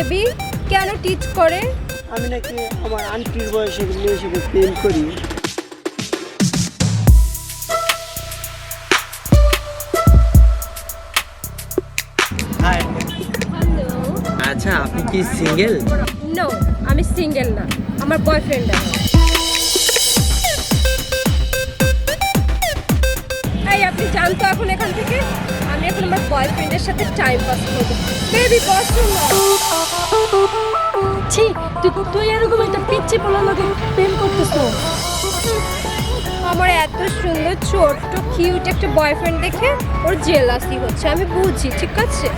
Baby কেন teach করে? আমি নাকি আমার আন্টির বয়সে মেয়ের সাথে প্রেম করি। হাই আচ্ছা আপনি কি সিঙ্গেল নো আমি সিঙ্গেল না আমার বয়ফ্রেন্ড আছে। এখন এখান থেকে আমি এখন আমার বয়ফ্রেন্ডের সাথে টাইম পাস করব। বেবি পছন্দ ছি তুই তুই এরকম একটা পিচ্ছি পোলা লোকে প্রেম করতেছ। আমার এত সুন্দর ছোট্ট কিউট একটা বয়ফ্রেন্ড দেখে ওর জেলাসি হচ্ছে। আমি বুঝি ঠিক আছে।